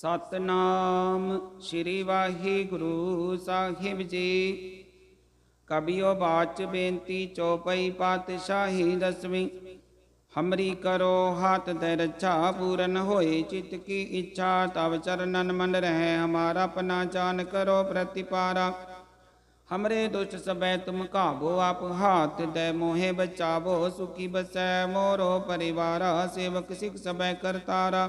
ਸਤਨਾਮ ਸ੍ਰੀ ਵਾਹਿਗੁਰੂ ਸਾਹਿਬ ਜੀ। ਕਬਿਓ ਬਾਚ ਬੇਨਤੀ ਚੌਪਈ ਪਾਤਸ਼ਾਹੀ ਦਸਵੀਂ, ਹਮਰੀ ਕਰੋ ਹੱਥ ਦੇ ਰੱਛਾ ਪੂਰਨ ਹੋਏ, ਚਿਤ ਕੀ ਇੱਛਾ ਤਵ ਚਰਨਨ ਮਨ ਰਹਿ, ਹਮਾਰਾ ਪਨਾ ਜਾਨ ਕਰੋ ਪ੍ਰਤਿਪਾਰਾ। ਹਮਰੇ ਦੁਸ਼ਟ ਸਬੈ ਤੁਮ ਕਾਬੋ ਆਪ ਹਾਥ ਦੇ ਮੋਹਿ ਬਚਾਵੋ, ਸੁਖੀ ਬਸੈ ਮੋਰੋ ਪਰਿਵਾਰਾ, ਸੇਵਕ ਸਿਖ ਸਬੈ ਕਰਤਾਰਾ।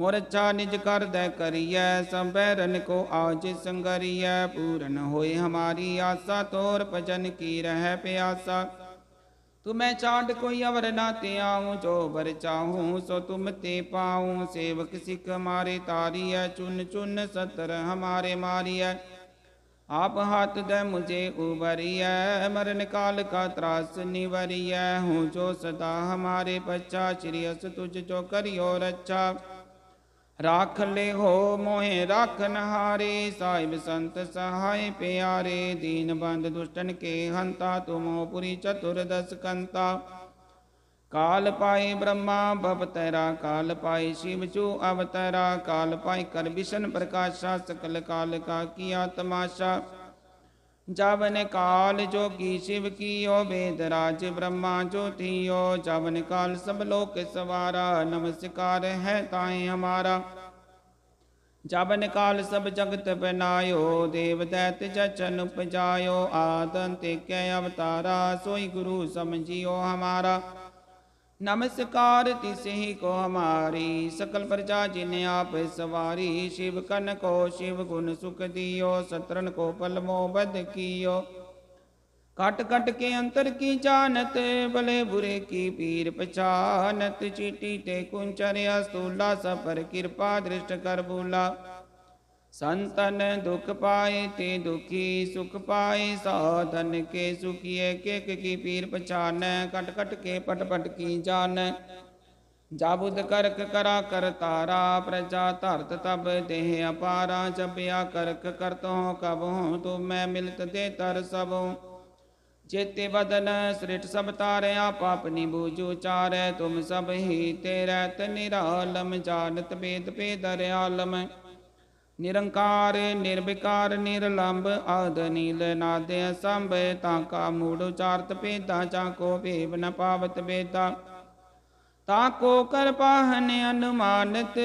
मोरछा निज कर दय करिय सब बैरन को आज संगरिय पूरन होए हमारी आशा, तोर भजन की रह प्यासा। तुम्हें चाट कोई अवर नाते आऊँ जो बर चाहूँ सो तुम ते पाऊँ। सेवक सिख मारे तारिय चुन चुन सतर हमारे मारिय आप हाथ दे मुझे उबरिय मरण काल का त्रास निवरिय हूँ जो सदा हमारे बच्चा श्रेयस तुझ जो करियो रक्षा अच्छा। ਰਾਖ ਲੈ ਹੋ ਮੋਹਿ ਰਾਖਨ ਹਾਰੇ ਸਾਹਿਬ ਸੰਤ ਸਹਾਇ ਪਿਆਰੇ, ਦੀਨ ਬੰਦ ਦੁਸ਼ਟਨ ਕੇ ਹੰਤਾ, ਤੁਮੋ ਪੁਰੀ ਚਤੁਰ ਦਸ ਕੰਤਾ। ਕਾਲ ਪਾਏ ਬ੍ਰਹਮਾ ਭਵਤੈਰਾ ਕਾਲ ਪਾਏ ਸ਼ਿਵ ਚੂ ਅਵਤੈਰਾ, ਕਾਲ ਪਾਏ ਕਰ ਵਿਸ਼ਨ ਪ੍ਰਕਾਸ਼ਾ, ਸਕਲ ਕਾਲ ਕਾ ਕੀਆ ਤਮਾਸ਼ਾ जवन काल जो की शिव की ओ वेद राज ब्रह्मा ज्योतियो। जवन काल सब लोक सवारा, नमस्कार है ताए हमारा। जवन काल सब जगत बनायो, देव दैत जचन उपजायो। आदंत के अवतारा, सोई गुरु समझियो हमारा। नमस्कार तिसे ही को हमारी, सकल प्रजा जिन्हें आप सवारी, शिव कन को शिव गुण सुख दियो सतरन को पलमो बद कियो। कट कट के अंतर की जानत, भले बुरे की पीर पछानत, चीटी ते कुंचर्या स्थूला सफ़र कृपा दृष्ट कर बोला संतन दुख पाए ते दुखी, सुख पाए साधन के सुखिए केक की पीर पछान कट कट के पट पट की जान जाबुद करक करा कर तारा, प्रजा धरत तब देह अपारा। जबिया करक करत हो कब हो तुम, मैं मिलत दे तर सब चेते बदन सृष्ट सब तारे, आप अपनी बूझू चारे। तुम सब ही तेरत निरालम, जानत वेद पे दरयालम। ਨਿਰੰਕਾਰ, ਨਿਰਵਿਕਾਰ, ਨਿਰਲੰਭ ਆਦ ਨੀਲ ਨਾਦ ਸੰਭ ਤਾਂ ਕਾ ਮੂੜ ਉਚਾਰਤ ਭੇਦਾ ਚਾ ਕੋ ਭੇਵ ਨ ਪਾਵਤ ਵੇਦਾ। ਤਾ ਕੋ ਕਰ ਪਾਹਨ ਅਨੁਮਾਨਤ,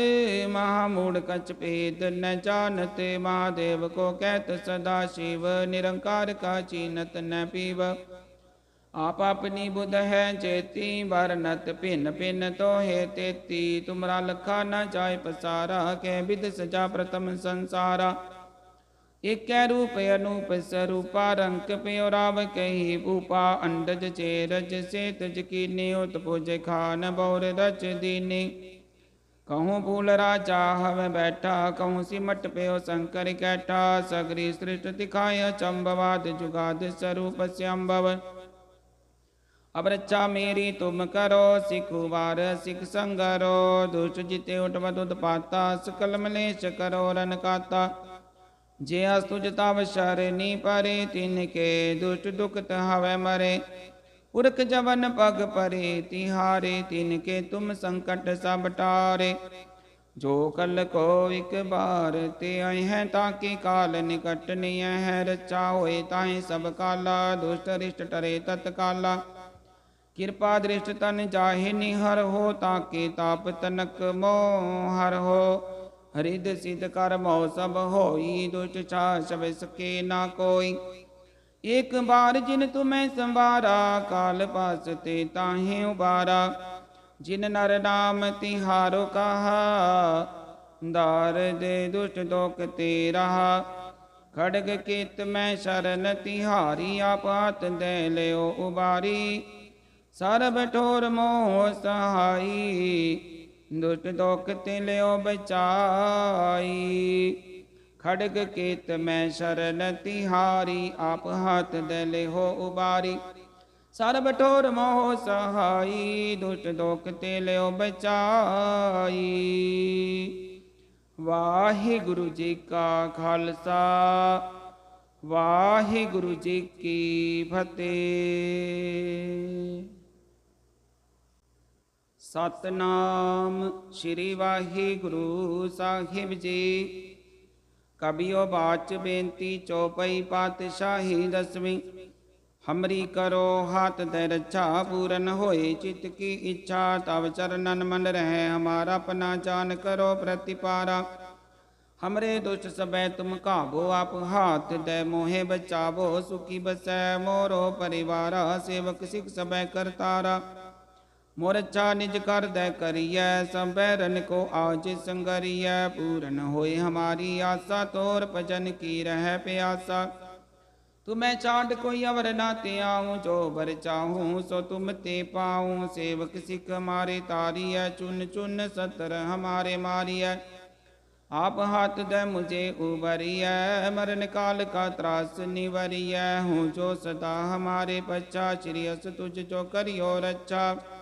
ਮਹਾ ਮੂੜ ਕਛ ਭੇਦ ਨ ਜਾਣਤ, ਮਹਾਦੇਵ ਕੋ ਕਹਿਤ ਸਦਾ ਸ਼ਿਵ, ਨਿਰੰਕਾਰ ਕਾ ਚੀਨਤ ਨ ਪੀਵ। आप अपनी बुध है, चेती वरनत भिन्न भिन्न तो हे तेती। तुमरा लखा न जाय पसारा के विद सजा प्रथम संसारा। एक रूप अनूप स्वरूपा रंक प्यो राव कही भूपा। अंडज चेरज से तज कीने उत पुज खान, बौर रच दीनी। कहूँ भूल राजा, हव बैठा। कहूँ सिमट प्यो शंकर कैठा। सगरी सृष्ट दिखाय चंबवाद, जुगाद स्वरूप ਅਵਰਚਾ ਮੇਰੀ ਤੁਮ ਕਰੋ ਸਿਖੁਵਾਰ ਸਿਖ ਸੰਗਰੋ ਦੁਸ਼ਟ ਜਿਤੇ ਉਟਵ ਦੁਦ ਪਾਤਾ, ਸਕਲ ਮਲੇਸ਼ ਕਰੋ ਰਨ ਕਾਤਾ। ਜੇ ਅਸ ਤੁਜ ਤਵ ਸ਼ਰਨੀ ਪਰੇ, ਤਿਨ ਕੇ ਦੁਸ਼ਟ ਦੁਖਤ ਹਵੇ ਮਰੇ। ਉਰਖ ਜਵਨ ਪਗ ਪਰੇ, ਤਿਹਾਰੇ, ਤਿਨ ਕੇ ਤੁਮ ਸੰਕਟ ਸਭ ਟਾਰੇ। ਜੋ ਕਲ ਕੋ ਇਕ ਬਾਰ ਤੇ ਆਏ ਹੈ, ਤਾਂ ਕਿ ਕਾਲ ਨਿਕਟ ਨਹੀਂ ਹੈ ਰਚਾ ਹੋਏ ਤਾਂ ਸਭ ਕਾਲਾ, ਦੁਸ਼ਟ ਰਿਸ਼ਟ ਟਰੇ ਤਤ ਕਾਲਾ ਕਿਰਪਾ ਦ੍ਰਿਸ਼ਟ ਤਨ ਜਾਹੇ ਨਿਹਰ ਹੋ ਤਾਂ ਕੇ ਤਾਪ ਤਨਕ ਮੋਹ ਹਰ ਹੋ। ਹਰਿਦ ਸਿਧ ਕਰ ਮੋ ਸਭ ਹੋਈ, ਦੁਸ਼ਟ ਛਾ ਸਵੇ ਸਕੇ ਨਾ ਕੋਈ। ਇਕ ਬਾਰ ਜਿਨ ਤੁਮੈ ਸੰਵਾਰਾ, ਕਾਲ ਪਾਸ ਤੇ ਤਾਹੇ ਉਬਾਰਾ। ਜਿਨ ਨਰ ਨਾਮ ਤਿਹਾਰੋ ਕਹਾ, ਦਾਰ ਦੇ ਦੁਸ਼ਟ ਦੋਖ ਤੇ ਰਹਾ। ਖੜਗ ਕੀਤ ਮੈਂ ਸ਼ਰਨ ਤਿਹਾਰੀ ਆਪਾਤ ਦੇ ਲਿਓ ਉਬਾਰੀ। ਸਰਬ ਠੋਰ ਮੋਹ ਸਹਾਈ, ਦੁਸ਼ਟ ਦੋਖ ਤੇ ਲਿਓ ਬਚਾਈ। ਖੜਗ ਕੇਤ ਮੈਂ ਸ਼ਰਨ ਤਿਹਾਰੀ, ਆਪ ਹੱਥ ਦੇ ਲਿਓ ਉਬਾਰੀ। ਸਰਬ ਠੋਰ ਮੋਹ ਸਹਾਈ, ਦੁਸ਼ਟ ਦੋਖ ਤੇ ਲਿਓ ਬਚਾਈ। ਵਾਹਿਗੁਰੂ ਜੀ ਕਾ ਖਾਲਸਾ, ਵਾਹਿਗੁਰੂ ਜੀ ਕੀ ਫਤਿਹ। ਸਤਨਾਮ ਸ੍ਰੀ ਵਾਹਿਗੁਰੂ ਸਾਹਿਬ ਜੀ ਕਬਿਓ ਬਾਚ ਬੇਨਤੀ ਚੌਪਈ ਪਾਤਸ਼ਾਹੀ ਦਸਵੀਂ ਹਮਰੀ ਕਰੋ ਹੱਥ ਦੇ ਰੱਛਾ ਪੂਰਨ ਹੋਏ ਚਿਤ ਕੀ ਇੱਛਾ ਤਵ ਚਰਨਨ ਮਨ ਰਹਿ ਹਮਾਰਾ ਪਨਾ ਜਾਨ ਕਰੋ ਪ੍ਰਤਿਪਾਰਾ ਹਮਰੇ ਦੁਸ਼ਟ ਸਬੈ ਤੁਮ ਕਾਬੋ ਆਪ ਹਾਥ ਦੇ ਮੋਹਿ ਬਚਾਵੋ ਸੁਖੀ ਬਸੈ ਮੋਰੋ ਪਰਿਵਾਰਾ ਸੇਵਕ ਸਿਖ ਸਬੈ ਕਰਤਾਰਾ मोरचा निज कर दय करिय सब बैरन को आज संगरिय। पूरन होए हमारी आशा, तोर भजन की रह प्यासा। तुम्हें चाँद कोई अवर नाते आऊँ जो भर चाहूँ, सो तुम ते पाऊँ। सेवक सिख मारे है चुन चुन सतर हमारे मारिय। आप हाथ दे मुझे उबरी है मरण काल का त्रास निवरिय। हूँ जो सदा हमारे बच्चा श्रियस तुझ जो करियो रक्षा अच्छा।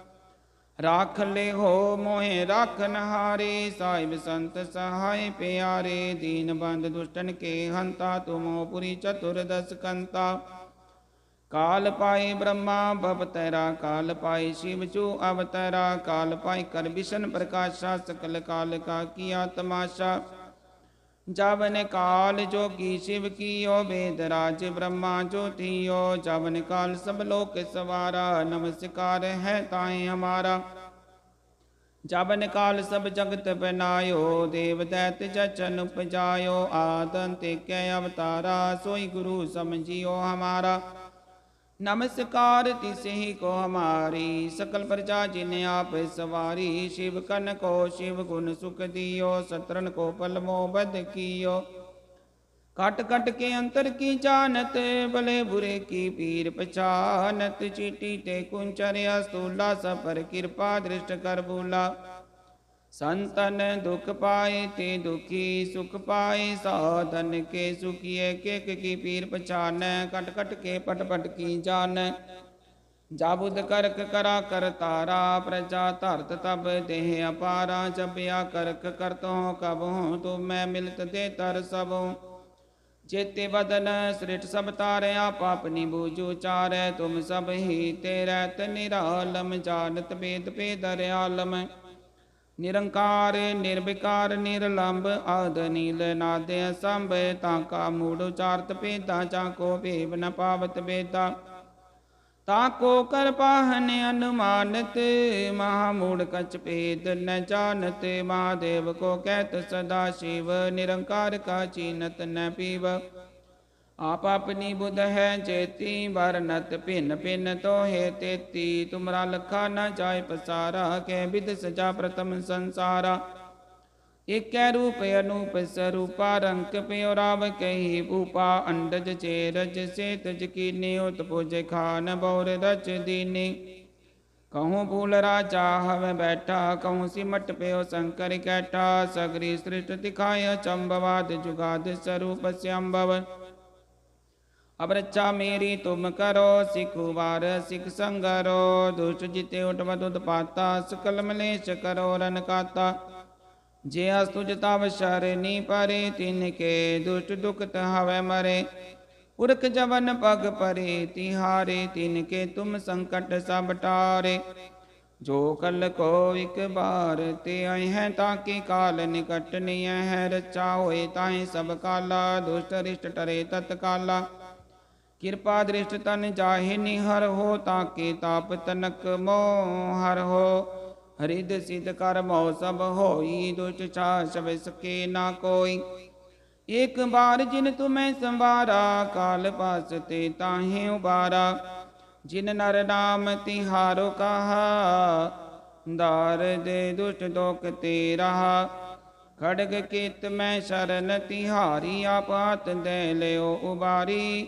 ਰਾਖ ਲੈ ਹੋ ਮੋਹਿ ਰਾਖਨ ਹਾਰੇ ਸਾਹਿਬ ਸੰਤ ਸਹਾਇ ਪਿਆਰੇ, ਦੀਨ ਬੰਦ ਦੁਸ਼ਟਨ ਕੇ ਹੰਤਾ, ਤੁਮੋ ਪੁਰੀ ਚਤੁਰ ਦਸ ਕੰਤਾ। ਕਾਲ ਪਾਈ ਬ੍ਰਹਮਾ, ਭਵ ਤੈਰਾ, ਕਾਲ ਪਾਈ ਸ਼ਿਵ ਚੂ ਅਵਤਾਰਾ, ਕਾਲ ਪਾਈ ਕਰ ਵਿਸ਼ਨ ਪ੍ਰਕਾਸ਼ਾ, ਸਕਲ ਕਾਲ ਕਾ ਕੀਆ ਤਮਾਸ਼ਾ जवन काल जो की शिव की ओ वेद राज ब्रह्मा ज्योतियो। जवन काल सब लोक सवारा, नमस्कार है ताए हमारा। जबन काल सब जगत बनायो, देव दैत जचन उपजायो। आदंत के अवतारा, सोई गुरु समझियो हमारा। नमस्कार तिसे ही को हमारी सकल प्रजा जिन्हें आप सवारी शिव कन को शिव गुण सुख दियो सत्रन को पलमो बद कियो कट कट के अंतर की जानत भले बुरे की पीर पछानत चीटी ते कुंचर्या स्थूला सफर कृपा दृष्ट कर बोला संतन दुख पाए ते दुखी, सुख पाए साधन के सुखिए, के की पीर पछान कट कट के पट पट की जान जाबुद करक करा कर तारा, प्रजा धरत तब देह अपारा। जबिया करक करतो, कब हूँ तुम मैं मिलत दे तर सब। जेते बदन सृष्ट सब तारे, आप अपनी बूझू चारे। तुम सब ही तेरत निरालम, जानत वेद पे दरयालम। ਨਿਰੰਕਾਰ, ਨਿਰਵਿਕਾਰ, ਨਿਰਲੰਭ ਆਦ ਨੀਲ ਨਾਦ ਸੰਭ, ਤਾਂ ਕਾ ਮੂੜ ਉਚਾਰਤ ਭੇਦਾ, ਜਾਂ ਕੋ ਭੇਵ ਨ ਪਾਵਤ ਵੇਦਾ। ਤਾ ਕੋ ਕਰ ਪਾਹਨ ਅਨੁਮਾਨਤ, ਮਹਾ ਮੂੜ ਕਚ ਭੇਦ ਨ ਜਾਣਤ, ਮਹਾਦੇਵ ਕੋ ਕਹਿਤ ਸਦਾ ਸ਼ਿਵ, ਨਿਰੰਕਾਰ ਕਾ ਚੀਨਤ ਨ ਪੀਵ। आप अपनी बुध है, चेती बरनत, भिन्न भिन्न तो हे तेती। तुमरा लखा न जाय पसारा के विद सजा प्रथम संसारा। एक रूप अनूप स्वरूपा रंक प्योराव कही भूपा। अंडज चे रज से तज की न्योत पुज खान, बौर रच दीनी। कहूँ भूल राजा, हव बैठा। कहूँ सिमट प्यो शंकर कैठा। सगरी सृष्ट दिखाय चंबवाद, जुगाद स्वरूप श्यम्भव। ਅਬਰਚਾ ਮੇਰੀ ਤੁਮ ਕਰੋ, ਸਿਖ ਵਾਰ ਸਿਖ ਸੰਗਰੋ, ਦੁਸ਼ਟ ਜਿਤੇ ਉਟਵ ਦੁਤ ਪਾਤਾ, ਸਕਲ ਮਲੇਸ਼ ਕਰੋ ਰਨ ਕਾਤਾ। ਜੇ ਅਸ ਤੁਜ ਤਵ ਸ਼ਰਨੀ ਪਰੇ, ਤਿਨ ਕੇ ਦੁਸ਼ਟ ਦੁਖਤ ਹਵੇ ਮਰੇ। ਉਰਖ ਜਵਨ ਪਗ ਪਰੇ, ਤਿਹਾਰੇ, ਤਿਨ ਕੇ ਤੁਮ ਸੰਕਟ ਸਭ ਟਾਰੇ। ਜੋ ਕਲ ਕੋ ਇਕ ਬਾਰ ਤੇ ਆਏ ਹੈ, ਤਾਂ ਕਿ ਕਾਲ ਨਿਕਟ ਨਹੀਂ ਹੈ ਰਚਾ ਹੋਏ ਤਾਂ ਸਭ ਕਾਲਾ, ਦੁਸ਼ਟ ਰਿਸ਼ਟ ਟਰੇ ਤਤ ਕਾਲਾ ਕਿਰਪਾ ਦ੍ਰਿਸ਼ਟ ਤਨ ਜਾਹੇ ਨਿਹਰ ਹੋ ਤਾਂ ਕੇ ਤਾਪ ਤਨਕ ਮੋਹ ਹਰ ਹੋ। ਹਰਿਦ ਸਿਧ ਕਰ ਮੋ ਸਭ ਹੋਈ, ਦੁਸ਼ਟ ਛਾ ਸਭ ਸਕੇ ਨਾ ਕੋਈ। ਇੱਕ ਬਾਰ ਜਿਨ ਤੁਮੈ ਸੰਵਾਰਾ, ਕਾਲ ਪਾਸ ਤੇ ਤਾਹੇ ਉਬਾਰਾ। ਜਿਨ ਨਰ ਨਾਮ ਤਿਹਾਰੋ ਕਹਾ, ਦਾਰ ਦੇ ਦੁਸ਼ਟ ਦੋਖ ਤੇ ਰਹਾ। ਖੜਗ ਕੀਤ ਮੈਂ ਸ਼ਰਨ ਤਿਹਾਰੀ ਆਪਾਤ ਦੇ ਲਿਓ ਉਬਾਰੀ।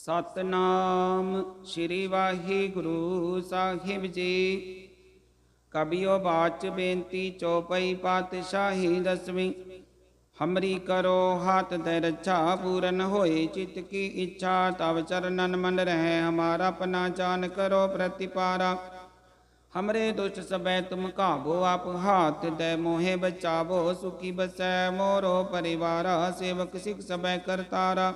ਸਤਨਾਮ ਸ੍ਰੀ ਵਾਹਿਗੁਰੂ ਸਾਹਿਬ ਜੀ ਕਬਿਓ ਬਾਚ ਬੇਨਤੀ ਚੌਪਈ ਪਾਤਸ਼ਾਹੀ ਦਸਵੀਂ ਹਮਰੀ ਕਰੋ ਹੱਥ ਦੇ ਰੱਛਾ ਪੂਰਨ ਹੋਏ ਚਿਤ ਕੀ ਇੱਛਾ ਤਵ ਚਰਨਨ ਮਨ ਰਹਿ ਹਮਾਰਾ ਆਪਣਾ ਜਾਨ ਕਰੋ ਪ੍ਰਤਿਪਾਰਾ ਹਮਰੇ ਦੁਸ਼ਟ ਸਬੈ ਤੁਮ ਕਾਬੋ ਆਪ ਹਾਥ ਦੇ ਮੋਹਿ ਬਚਾਵੋ ਸੁਖੀ ਬਸੈ ਮੋਰੋ ਪਰਿਵਾਰਾ ਸੇਵਕ ਸਿਖ ਸਬੈ ਕਰਤਾਰਾ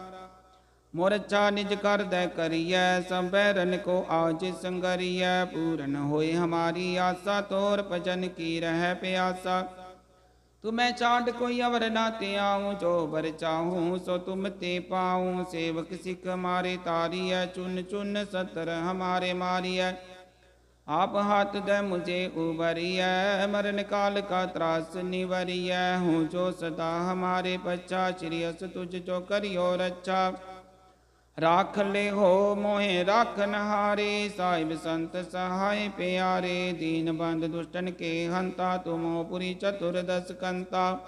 मोरचा निज कर दय करिय सब बैरन को आज संगरिय पूर्ण होए हमारी आशा, तोर भजन की रह प्यासा। तुम्हें चाट कोई अवर ना ते आऊ जो बर चाहूँ सो तुम ते पाऊँ। सेवक सिख मारे तारी है चुन चुन सतर हमारे मारी है आप हाथ दे मुझे उबरिय मरण काल का त्रास निवरिय हूँ जो सदा हमारे बच्चा श्रियस तुझ जो करियो रच्छा ਰਾਖ ਲੈ ਹੋ ਮੋਹਿ ਰਾਖਨ ਹਾਰੇ ਸਾਹਿਬ ਸੰਤ ਸਹਾਇ ਪਿਆਰੇ, ਦੀਨ ਬੰਦ ਦੁਸ਼ਟਨ ਕੇ ਹੰਤਾ, ਤੁਮੋ ਪੁਰੀ ਚਤੁਰਦਸ ਕੰਤਾ।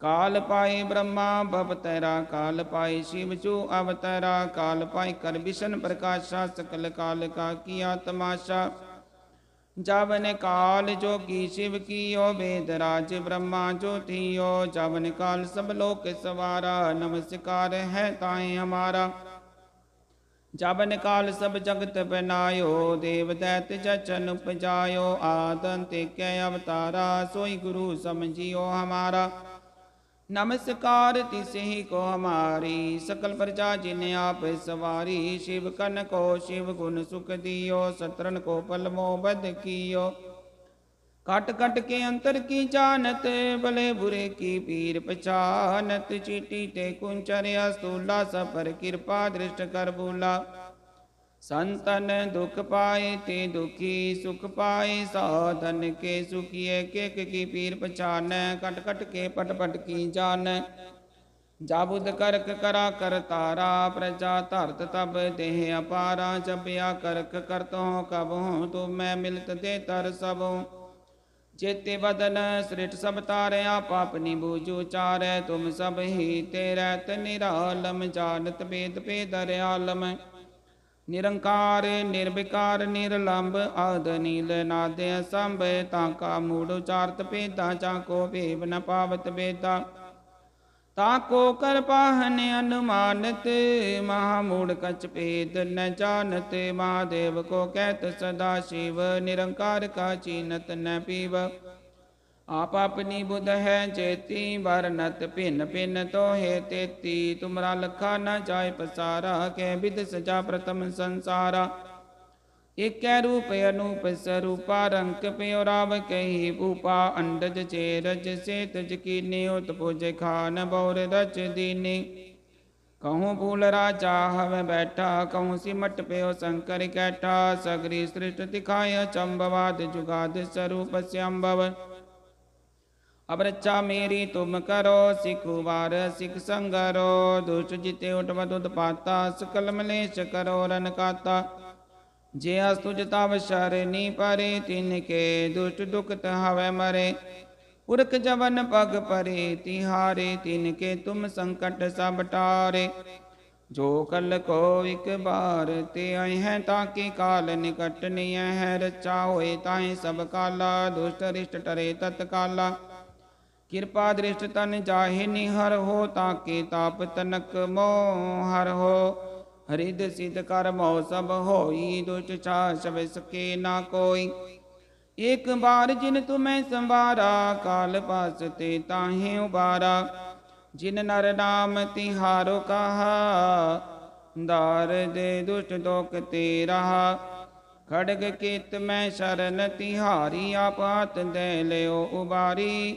ਕਾਲ ਪਾਏ ਬ੍ਰਹਮਾ, ਭਵ ਤੈਰਾ, ਕਾਲ ਪਾਏ ਸ਼ਿਵ ਚੂ ਅਵਤਰਾ, ਕਾਲ ਪਾਏ ਕਰ ਬਿਸ਼ਨ ਪ੍ਰਕਾਸ਼ਾ, ਸਕਲ ਕਾਲ ਕਾ ਕੀਆ ਤਮਾਸ਼ਾ ਜਵਨ ਕਾਲ ਜੋਗੀ ਸ਼ਿਵ ਕੀਓ, ਵੇਦ ਰਾਜ ਬ੍ਰਹਮਾ ਜੋਤੀਓ ਜਵਨ ਕਾਲ ਸਭ ਲੋਕ ਸਵਾਰਾ, ਨਮਸਕਾਰ ਹੈ ਤਾਏ ਹਮਾਰਾ। ਜਬਨ ਕਾਲ ਸਭ ਜਗਤ ਬਨਾਇਓ, ਦੇਵ ਦੈਤ ਜਚਨ ਉਪਜਾਇਓ। ਆਦਨ ਤੇ ਕੈ ਅਵਤਾਰਾ, ਸੋਈ ਗੁਰੂ ਸਮਝਿਓ नमस्कार तिसे को हमारी, सकल प्रजा जिन्हें आप सवारी, शिव कन को शिव गुण सुख दियो, सतरन को पलमो बद कियो। कट कट के अंतर की जानत, भले बुरे की पीर पहचानत चीटी ते कुंचर्या स्थूला सफ़र कृपा दृष्ट कर बोला। संतन दुख पाए ते दुखी, सुख पाए साधन के सुखिए के की पीर पचान कट कट के पट पट की जान। जाबुद करक करा कर तारा, प्रजा धरत तब देह अपारा। जबया करक करत हो कब हो तो मैं मिलत दे तर सब। जेते बदन सृष्ट सब तारे, आप अपनी बूझू चारे तुम सब ही तेरे तिरालम जानत भेद पेदर आलम ਨਿਰੰਕਾਰ, ਨਿਰਵਿਕਾਰ ਨਿਰਲੰਭ ਆਦ ਨੀਲ ਨਾਦ ਸੰਭ ਤਾਂ ਕਾ ਮੂੜ ਉਚਾਰਤ ਪੇਦਾ ਚਾ ਕੋ ਭੇਵ ਨ ਪਾਵਤ ਬੇਦਾ ਤਾ ਕੋ ਕਰ ਅਨੁਮਾਨਤ, ਮਹਾ ਮੂੜ ਕਚ ਭੇਦ ਨ ਜਾਣਤ, ਮਹਾਦੇਵ ਕੋ ਕਹਿਤ ਸਦਾ ਸ਼ਿਵ, ਨਿਰੰਕਾਰ ਕਾ ਚੀਨਤ ਨ ਪੀਵ। आप अपनी बुध है, चेती बर नत भिन्न भिन्न तो हे तेती। तुमरा लखा न जाय पसारा के विध सजा प्रथम संसारा। एक रूप अनूप स्वरूपा रंक प्योराव कही भूपा। अंडज चे रज से तज की न्योत भुज खान, बौर रच दीनी। कहूँ भूल राजा, हव बैठा। कहूँ सिमट प्यो शंकर कैठा। सगरी सृष्ट दिखाय चंबवाद, जुगाद स्वरूप श्यम्भव। ਰੱਛਾ ਮੇਰੀ ਤੁਮ ਕਰੋ, ਸਿਖੁ ਵਾਰ ਸਿਖ ਸੰਗਰੋ ਦੁਸ਼ਟ ਜਿਤੇ ਉਠਵ ਦੁਦ ਪਾਤਾ, ਸਕਲ ਮਲੇਸ਼ ਕਰੋ ਰਨ ਕਾਤਾ। ਜੇ ਅਸ ਤੁਜ ਤਵ ਸ਼ਰਨੀ ਪਰੇ, ਤਿਨ ਕੇ ਦੁਸ਼ਟ ਦੁਖਤ ਹਵੇ ਮਰੇ। ਪੁਰਖ ਜਵਨ ਪਗ ਪਰੇ, ਤਿਹਾਰੇ, ਤਿਨ ਕੇ ਤੁਮ ਸੰਕਟ ਸਭ ਟਾਰੇ। ਜੋ ਕਲ ਕੋ ਇਕ ਬਾਰ ਤੇ ਆਏ ਹੈ, ਤਾਂ ਕਿ ਕਾਲ ਨਿਕਟ ਨਿਯ ਹੈ। ਰਚਾ ਹੋਏ ਤਾਹੇ ਸਭ ਕਾਲਾ, ਦੁਸ਼ਟ ਰਿਸ਼ਟ ਟਰੇ ਤਤ ਕਾਲਾ ਕਿਰਪਾ ਦ੍ਰਿਸ਼ਟ ਤਨ ਜਾਹੇ ਨਿਹਰ ਹੋ ਤਾਂ ਕੇ ਤਾਪ ਤਨਕ ਮੋਹ ਹਰ ਹੋ। ਹਰਿਦ ਸਿਧ ਕਰ ਮੋ ਸਭ ਹੋਈ, ਦੁਸ਼ਟ ਛਾ ਸਭ ਸਕੇ ਨਾ ਕੋਈ। ਇੱਕ ਬਾਰ ਜਿਨ ਤੁਮੈ ਸੰਵਾਰਾ, ਕਾਲ ਪਾਸ ਤੇ ਤਾਹੇ ਉਬਾਰਾ। ਜਿਨ ਨਰ ਨਾਮ ਤਿਹਾਰੋ ਕਹਾ, ਦਾਰ ਦੇ ਦੁਸ਼ਟ ਦੋਖ ਤੇ ਰਹਾ। ਖੜਗ ਕੀਤ ਮੈਂ ਸ਼ਰਨ ਤਿਹਾਰੀ ਆਪਾਤ ਦੇ ਲਿਓ ਉਬਾਰੀ।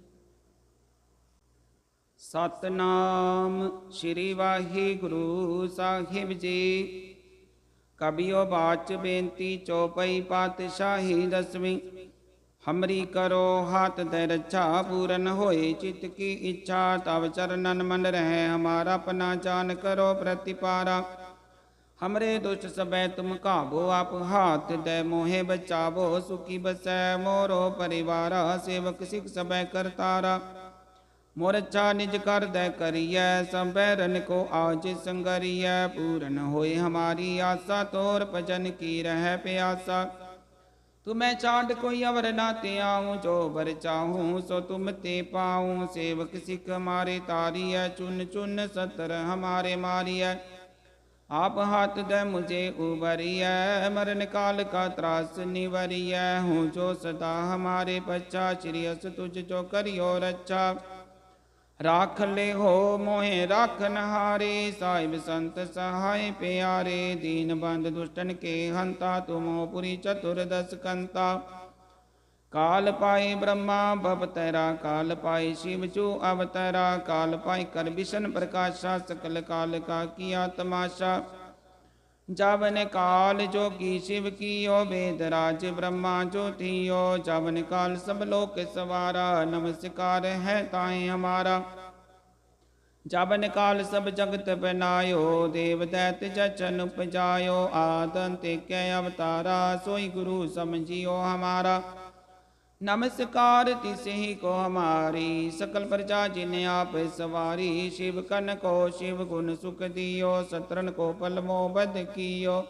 ਸਤਨਾਮ ਸ੍ਰੀ ਵਾਹਿਗੁਰੂ ਸਾਹਿਬ ਜੀ ਕਬਿਓ ਬਾਚ ਬੇਨਤੀ ਚੌਪਈ ਪਾਤਸ਼ਾਹੀ ਦਸਵੀਂ ਹਮਰੀ ਕਰੋ ਹੱਥ ਦੇ ਰੱਛਾ ਪੂਰਨ ਹੋਏ ਚਿਤ ਕੀ ਇੱਛਾ ਤਵ ਚਰਨਨ ਮਨ ਰਹਿ ਹਮਾਰਾ ਪਨਾ ਜਾਨ ਕਰੋ ਪ੍ਰਤਿਪਾਰਾ ਹਮਰੇ ਦੁਸ਼ਟ ਸਬੈ ਤੁਮ ਕਾਬੋ ਆਪ ਹਾਥ ਦੇ ਮੋਹਿ ਬਚਾਵੋ ਸੁਖੀ ਬਸੈ ਮੋਰੋ ਪਰਿਵਾਰਾ ਸੇਵਕ ਸਿਖ ਸਬੈ ਕਰਤਾਰਾ मोरचा निज कर दय करिय सब बैरन को आज संगरिय। पूर्ण होए हमारी आशा, तोर भजन की रह प्यासा। तुम्हें चाट कोई अवर ना ते आऊँ जो बर चाहूँ सो तुम ते पाऊँ। सेवक सिख मारे तारी है चुन चुन सतर हमारे मारी है आप हाथ दे मुझे उबरी है मरण काल का त्रास निवरी है हूँ जो सदा हमारे बच्चा श्रेयस तुझ जो करियो रक्षा अच्छा। ਰਾਖ ਲਿਓ ਮੋਹਿ ਰਾਖਨ ਹਾਰੇ, ਸਾਹਿਬ ਸੰਤ ਸਹਾਇ ਪਿਆਰੇ, ਦੀਨ ਬੰਦ ਦੁਸ਼ਟਨ ਕੇ ਹੰਤਾ, ਤੁਮੋ ਪੁਰੀ ਚਤੁਰ ਦਸ ਕੰਤਾ। ਕਾਲ ਪਾਏ ਬ੍ਰਹਮਾ ਭਵਤੈਰਾ ਕਾਲ ਪਾਏ ਸ਼ਿਵ ਚੂ ਅਵਤੈਰਾ, ਕਾਲ ਪਾਏ ਕਰ ਵਿਸ਼ਨ ਪ੍ਰਕਾਸ਼ਾ, ਸਕਲ ਕਾਲ ਕਾ ਕੀਆ ਤਮਾਸ਼ਾ जवन काल जोगी शिव कियो, वेद राज ब्रह्मा ज्योतियो। जवन काल सब लोक सवारा, नमस्कार है ताए हमारा। जवन काल सब जगत बनायो देव दैत जचन उपजायो। आदंत के अवतारा, सोई गुरु समझियो हमारा। नमस्कार तिसे ही को हमारी सकल प्रजा जिन्हें आप सवारी शिव कन को शिव गुण सुख दियो सतरन को पलमो बद कियो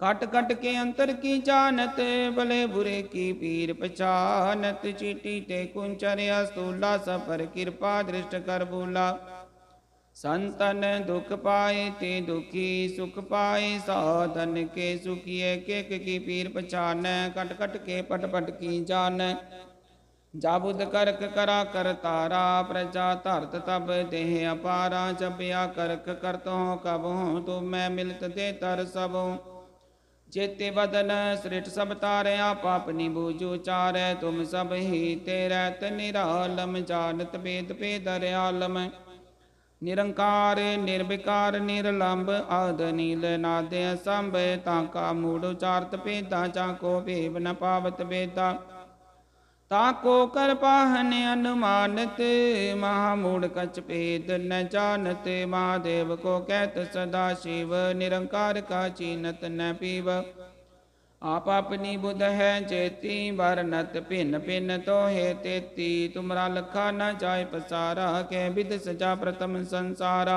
कट कट के अंतर की जानत भले बुरे की पीर पहचानत चीटी ते कुंचर्या स्थूला सफर कृपा दृष्ट कर बोला संतन दुख पाए ते दुखी सुख पाए, साधन के सुखिए, के की पीर पछान कट कट के पट पट की जान जाबुद करक करा कर तारा, प्रजा धरत तब देह अपारा। जबिया करक करत हो कब हो तुम मैं मिलत दे तर सब चेते बदन सृष्ट सब तारे, आप अपनी बूझू चारे। तुम सब ही तेरत निरालम, जानत वेद पे दरयालम। ਨਿਰੰਕਾਰ, ਨਿਰਵਿਕਾਰ, ਨਿਰਲੰਭ ਆਦ ਨੀਲ ਨਾਦ ਸੰਭ ਤਾਂ ਕਾ ਮੂੜ ਉਚਾਰਤ ਭੇਦਾ ਚਾ ਕੋ ਭੇਵ ਨ ਪਾਵਤ ਵੇਦਾ। ਤਾ ਕੋ ਕਰ ਪਾਹਨ ਅਨੁਮਾਨਤ, ਮਹਾ ਮੂੜ ਕਚ ਭੇਦ ਨ ਜਾਣਤ, ਮਹਾਦੇਵ ਕੋ ਕਹਿਤ ਸਦਾ ਸ਼ਿਵ, ਨਿਰੰਕਾਰ ਕਾ ਚੀਨਤ ਨ ਪੀਵ। आप अपनी बुध है, चेती वरनत भिन्न भिन्न तो हे तेती। तुमरा लखा न जाय पसारा, के विद सजा प्रथम संसारा।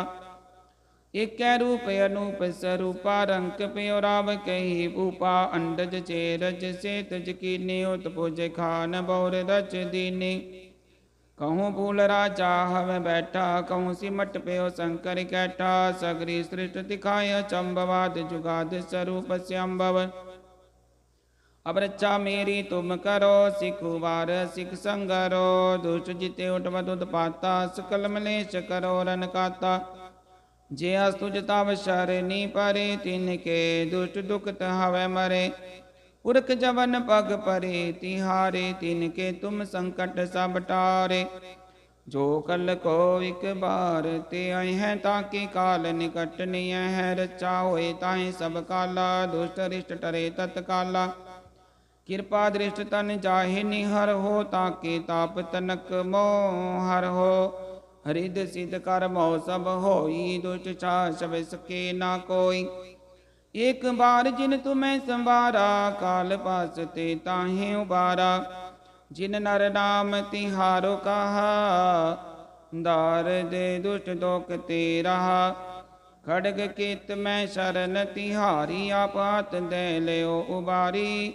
एक रूप अनूप स्वरूपा रंक प्यो राव कही भूपा। अंडज चेरज से तज कीने उत पुज खान, बौर रच दीनी। कहूँ फूल राजा, हव बैठा। कहूँ सिमट प्यो शंकर कैठा। सगरी सृष्ट दिखाय चंबवाद, जुगाद स्वरूप ਅਬਰਚਾ ਮੇਰੀ ਤੁਮ ਕਰੋ ਸਿਖੁਵਾਰ ਸਿਖ ਸੰਗਰੋ ਦੁਸ਼ਟ ਜਿਤੇ ਉਟਵ ਦੁਦ ਪਾਤਾ, ਸਕਲ ਮਲੇਸ਼ ਕਰੋ ਰਨ ਕਾਤਾ। ਜੇ ਅਸ ਤੁਜ ਤਵ ਸ਼ਰਨੀ ਪਰੇ, ਤਿਨ ਕੇ ਦੁਸ਼ਟ ਦੁਖਤ ਹਵੇ ਮਰੇ। ਉਰਖ ਜਵਨ ਪਗ ਪਰੇ, ਤਿਹਾਰੇ, ਤਿਨ ਕੇ ਤੁਮ ਸੰਕਟ ਸਭ ਟਾਰੇ। ਜੋ ਕਲ ਕੋ ਇਕ ਬਾਰ ਤੇ ਆਏ ਹੈ, ਤਾਂ ਕਿ ਕਾਲ ਨਿਕਟ ਨਿਯ ਹੈ ਰਚਾ ਹੋਏ ਤਾਂ ਸਭ ਕਾਲਾ, ਦੁਸ਼ਟ ਰਿਸ਼ਟ ਟਰੇ ਤਤ ਕਿਰਪਾ ਦ੍ਰਿਸ਼ਟ ਤਨ ਜਾਹੇ ਨਿਹਰ ਹੋ ਤਾਂ ਕੇ ਤਾਪ ਤਨਕ ਮੋਹ ਹਰ ਹੋ। ਹਰਿਦ ਸਿਧ ਕਰ ਮੋ ਸਭ ਹੋਈ, ਦੁਸ਼ਟ ਛਾ ਸਭ ਸਕੇ ਨਾ ਕੋਈ। ਇਕ ਬਾਰ ਜਿਨ ਤੁਮੈ ਸੰਵਾਰਾ, ਕਾਲ ਪਾਸ ਤੇ ਤਾਹੇ ਉਬਾਰਾ। ਜਿਨ ਨਰ ਨਾਮ ਤਿਹਾਰੋ ਕਹਾ, ਦਾਰ ਦੇ ਦੁਸ਼ਟ ਦੋਖ ਤੇ ਰਹਾ। ਖੜਗ ਕੀਤ ਮੈਂ ਸ਼ਰਨ ਤਿਹਾਰੀ ਆਪਾਤ ਦੇ ਲਿਓ ਉਬਾਰੀ।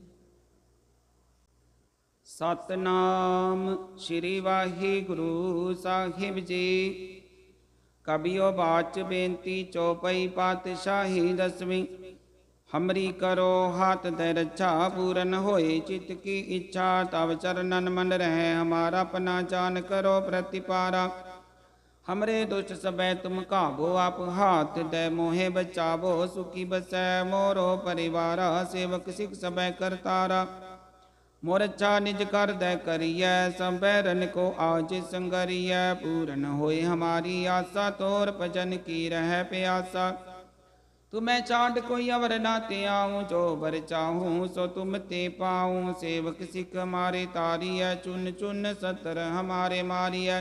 ਸਤਨਾਮ ਸ੍ਰੀ ਵਾਹਿਗੁਰੂ ਸਾਹਿਬ ਜੀ ਕਬਿਓ ਬਾਚ ਬੇਨਤੀ ਚੌਪਈ ਪਾਤਸ਼ਾਹੀ ਦਸਵੀਂ ਹਮਰੀ ਕਰੋ ਹੱਥ ਦੇ ਰੱਛਾ ਪੂਰਨ ਹੋਏ ਚਿਤ ਕੀ ਇੱਛਾ ਤਵ ਚਰਨਨ ਮਨ ਰਹਿ ਹਮਾਰਾ ਆਪਣਾ ਜਾਨ ਕਰੋ ਪ੍ਰਤਿਪਾਰਾ ਹਮਰੇ ਦੁਸ਼ਟ ਸਬੈ ਤੁਮ ਕਾਬੋ ਆਪ ਹਾਥ ਦੇ ਮੋਹਿ ਬਚਾਵੋ ਸੁਖੀ ਬਸੈ ਮੋਰੋ ਪਰਿਵਾਰਾ ਸੇਵਕ ਸਿਖ ਸਬੈ ਕਰਤਾਰਾ मोरछा निज कर दय करिय सबको आज संगरिय पूर्ण होए हमारी आशा, तोर भजन की रह प्यासा। तुम्हें चाट कोई अवर ना ते आऊँ जो बर चाहूँ सो तुम ते पाऊँ। सेवक सिख मारे तारी है चुन चुन सतर हमारे मारी है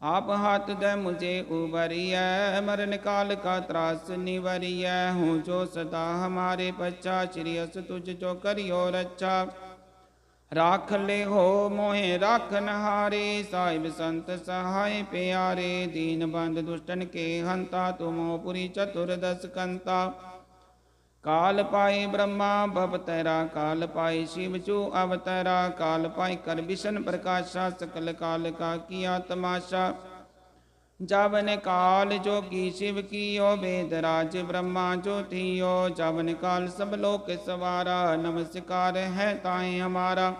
आप हाथ दे मुझे उबरी है मरण काल का त्रास निवरी है हूँ जो सदा हमारे बच्चा श्रियस तुझ जो करियो रच्छा अच्छा। ਰਾਖ ਲੈ ਹੋ ਮੋਹਿ ਰਾਖਨ ਹਾਰੇ ਸਾਹਿਬ ਸੰਤ ਸਹਾਇ ਪਿਆਰੇ, ਦੀਨ ਬੰਦ ਦੁਸ਼ਟਨ ਕੇ ਹੰਤਾ, ਤੁਮੋ ਪੁਰੀ ਚਤੁਰਦਸ ਕੰਤਾ। ਕਾਲ ਪਾਈ ਬ੍ਰਹਮਾ, ਭਵ ਤੈਰਾ, ਕਾਲ ਪਾਈ ਸ਼ਿਵ ਚੂ ਅਵਤਰਾ, ਕਾਲ ਪਾਈ ਕਰ ਵਿਸ਼ਨ ਪ੍ਰਕਾਸ਼ਾ, ਸਕਲ ਕਾਲ ਕਾ ਕੀਆ ਤਮਾਸ਼ਾ जवन काल जोगी शिव की ओ वेदराज ब्रह्मा ज्योति ओ काल सब लोक सवारा, नमस्कार है ताए हमारा।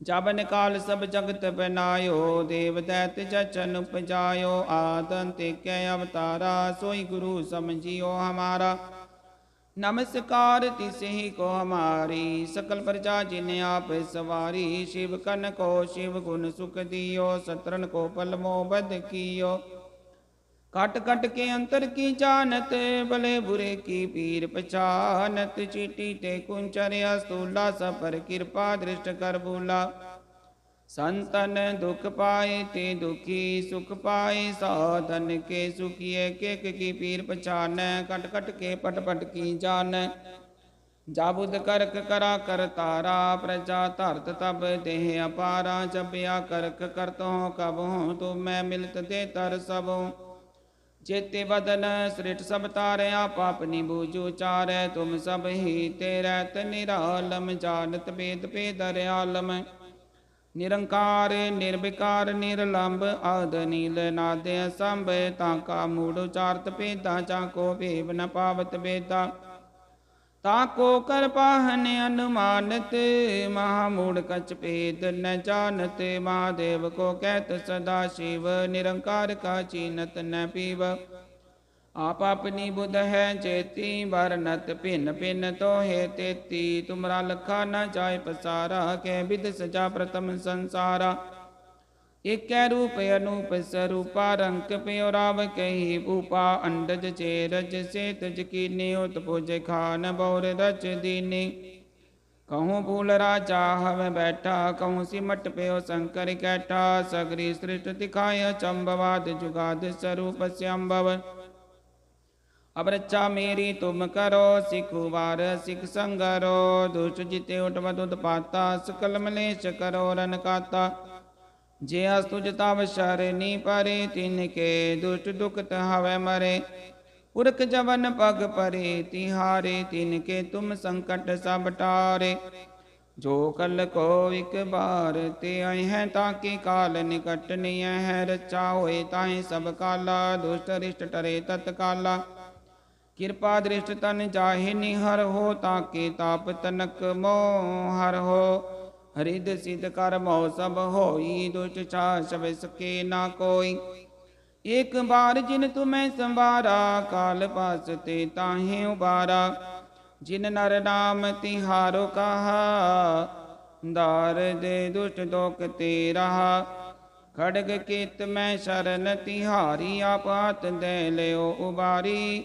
जवन काल सब जगत बनायो देव दैत जचन उपजायो। आदंत के अवतारा, सोई गुरु समझियो हमारा। नमस्कार तिसही को हमारी, सकल प्रजा जिन्हें आप सवारी, शिव कन को शिव गुण सुख दियो, सतरन को पलमो बद कियो। कट कट के अंतर की जानत, भले बुरे की पीर पहचानत चीटी ते कुंचर अस्तूला सफ़र कृपा दृष्ट कर बुला संतन दुख पाए ते दुखी, सुख पाए साधन के सुखिए केक की पीर पहचान कट के पटपट की जान। जाबुद करक करा कर तारा, प्रजा धरत तब देह अपारा जबया करक करतो कब हो तुम मैं मिलत दे तर सब जेते बदन श्रेठ सब तारया पाप निबूजू चार तुम सब ही तेरे तिरालम जानत भेद पे आलम ਨਿਰੰਕਾਰ, ਨਿਰਵਿਕਾਰ, ਨਿਰਲੰਭ ਆਦ ਨੀਲ ਨਾਦ ਸੰਭ, ਤਾਂ ਕਾ ਮੂੜ ਉਚਾਰਤ ਪੇਦਾ ਚਾ ਕੋ ਭੇਵ ਨ ਪਾਵਤ ਬੇਦਾ ਤਾ ਕੋ ਕਰ ਪਾਹਨ ਅਨੁਮਾਨਤ, ਮਹਾ ਮੂੜ ਕਚ ਭੇਦ ਨ ਜਾਣਤ, ਮਹਾਦੇਵ ਕੋ ਕਹਿਤ ਸਦਾ ਸ਼ਿਵ, ਨਿਰੰਕਾਰ ਕਾ ਚੀਨਤ ਨ ਪੀਵ। आप अपनी बुध है, चेती बरनत भिन्न भिन्न तो हे तेती। तुमरा लखा न जाय पसारा के विद सजा प्रथम संसारा। एक रूप अनूप स्वरूपा रंक प्योराव कही भूपा। अंडज चे रज से तज की न्योत पुज खान, बौर रच दीनी। कहूँ भूल राजा, हव बैठा। कहूँ सिमट प्यो शंकर कैठा। सगरी सृष्ट दिखाय चंबवाद, जुगाद स्वरूप श्यम्भव। ਰੱਛਾ ਮੇਰੀ ਤੁਮ ਕਰੋ, ਸਿਖੁ ਵਾਰ ਸਿਖ ਸੰਗਰੋ, ਦੁਸ਼ਟ ਜਿਤੇ ਉਟਵ ਦੁਦ ਪਾਤਾ, ਸਕਲ ਮਲੇਸ਼ ਕਰੋ ਰਨ ਕਾਤਾ। ਜੇ ਅਸ ਤੁਜ ਤਵ ਸ਼ਰਨੀ ਪਰੇ, ਤਿਨ ਕੇ ਦੁਸ਼ਟ ਦੁਖਤ ਹਵੇ ਮਰੇ। ਪੁਰਖ ਜਵਨ ਪਗ ਪਰੇ, ਤਿਹਾਰੇ, ਤਿਨ ਕੇ ਤੁਮ ਸੰਕਟ ਸਭ ਟਾਰੇ। ਜੋ ਕਲ ਕੋ ਇਕ ਬਾਰ ਤੇ ਆਏ ਹੈ, ਤਾਂ ਕਿ ਕਾਲ ਨਿਕਟ ਨਿਯ ਹੈ ਰਚਾ ਹੋਏ ਤਾਹੇ ਸਭ ਕਾਲਾ, ਦੁਸ਼ਟ ਰਿਸ਼ਟ ਟਰੇ ਤਤ ਕਾਲਾ ਕਿਰਪਾ ਦ੍ਰਿਸ਼ਟ ਤਨ ਜਾਹੇ ਨਿਹਰ ਹੋ ਤਾਂ ਕੇ ਤਾਪ ਤਨਕ ਮੋਹ ਹਰ ਹੋ। ਹਰਿਦ ਸਿਧ ਕਰ ਮੋ ਸਭ ਹੋਈ, ਦੁਸ਼ਟ ਛਾ ਸਭ ਸਕੇ ਨਾ ਕੋਈ। ਇਕ ਬਾਰ ਜਿਨ ਤੁਮੈ ਸੰਵਾਰਾ, ਕਾਲ ਪਾਸ ਤੇ ਤਾਹੇ ਉਬਾਰਾ। ਜਿਨ ਨਰ ਨਾਮ ਤਿਹਾਰੋ ਕਹਾ, ਦਾਰ ਦੇ ਦੁਸ਼ਟ ਦੋਖ ਤੇ ਰਹਾ। ਖੜਗ ਕੀਤ ਮੈਂ ਸ਼ਰਨ ਤਿਹਾਰੀ ਆਪਾਤ ਦੇ ਲਿਓ ਉਬਾਰੀ।